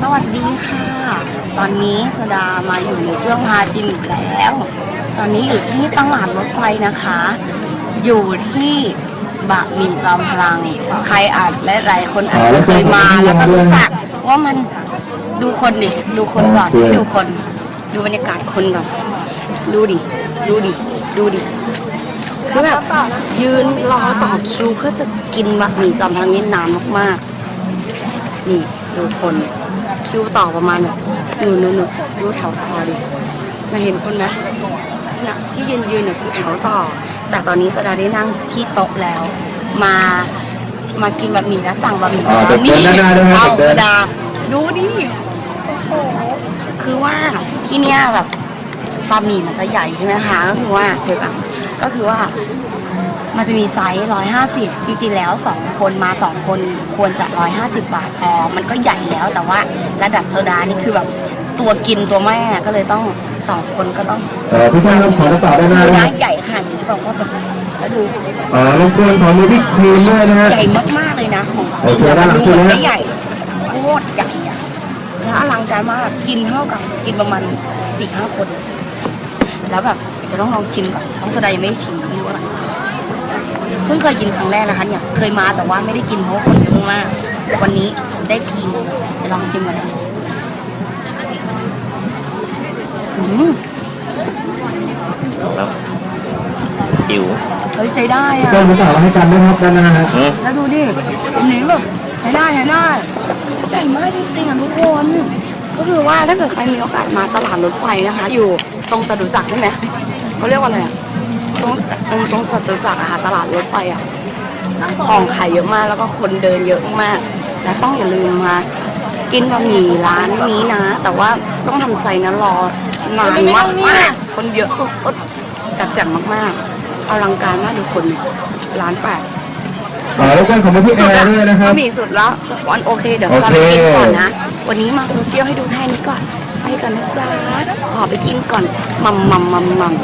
สวัสดีค่ะ ตอนนี้โซดามาอยู่ในช่วงพาชิมอีกแล้ว ตอนนี้อยู่ที่ตลาดรถไฟนะคะ อยู่ที่บะหมี่จอมพลัง ใครอาจและหลายคนอาจจะเคยมาแล้วก็รู้จักว่ามันดูคนดิดูคนก่อนให้ดูคน ดูบรรยากาศคนก่อนดูดิ ดูดิ ดูดิคือแบบยืนรอต่อคิวเพื่อจะกินบะหมี่จอมพลังนี่นานมากๆ นี่ ดูคน คิวต่อประมาณแบบนู่นนู่นนู่นดูแถวต่อดิมาเห็นคนไหมน่ะที่ยืนยืนเนี่ยคือแถวต่อ แต่ตอนนี้สดาได้นั่งที่โต๊ะแล้ว มามากินบะหมี่แล้วสั่งบะหมี่อ่าแล้วเดินหน้าด้วยครับเอาเดิสนดาดูดิโอ้โหคือว่าที่เนี้ยแบบบะหมี่มันจะใหญ่ใช่ไหมคะก็คือว่าเจอกัน ก็คือว่ามันจะมีไซส์ 150 จริงๆ แล้ว 2 คนมา 2 คนควรจะ 150 บาทพอ มันก็ใหญ่แล้วแต่ว่าระดับโซดานี่คือแบบตัวกินตัวแม่ก็เลยต้อง2คนก็ต้องเอ่อพี่ช่างครับขอกระเป๋าด้านหน้าดูด้วยนะใหญ่ขนาดนี้บอกว่าแบบแล้วดูเอ่อรบกวนขอมือพี่ครีมด้วยนะฮะ ใหญ่มากๆเลยนะของจโอริงเคอะได้มันดูช่วยมันนะไม่ใหญ่โคตรใหญ่อะแล้วอลังการมากกินเท่ากับกินประมาณสี่ห้าคน แล้วแบบเดี๋ยวต้องลองชิมก่อนเพราะโซดายังไม่ได้ชิมไม่รู้อะไรเพิ่งเคยกินครั้งแรกนะคะเนี่ยเคยมาแต่ว่าไม่ได้กินเพราะว่าคนเยอะมากวันนี้ได้ทีไปลองชิมกันนะอืมแล้วหิวเฮ้ยใช้ได้อะเจ้ากระเป๋ามาให้กันด้วยครับด้านหน้าฮะอืมแล้วดูดิอันนี้แบบใช้ได้ใช้ได้ใหญ่มากจริงๆอะทุกคน ก็คือว่าถ้าเกิดใครมีโอกาสมาตลาดรถไฟนะคะ อยู่ ตรงจตุจักรใช่ไหมเขาเรียกว่าอะไรอะตรงตรงตรงจตุจักรอะค่ะตลาดรถไฟอะของขายเยอะมากแล้วก็คนเดินเยอะมากและต้องอย่าลืมมากินบะหมี่ร้านนี้นะ แต่ว่าต้องทำใจนะรอนานมากมากคนเยอะสุดๆจัดแจ่มมากๆอลังการมากดูคนร้านแปดเอ่อรบกวนขอมือพี่แอร์ด้วยนะครับมีสุดแล้ววันโอเคเดี๋ยวโอเราเคไปกินก่อนนะ วันนี้มาโซเชียลให้ดูแค่นี้ก่อน ไปก่อนนะจ๊ะ ขอไปกินก่อนมัมมัมมัมมัม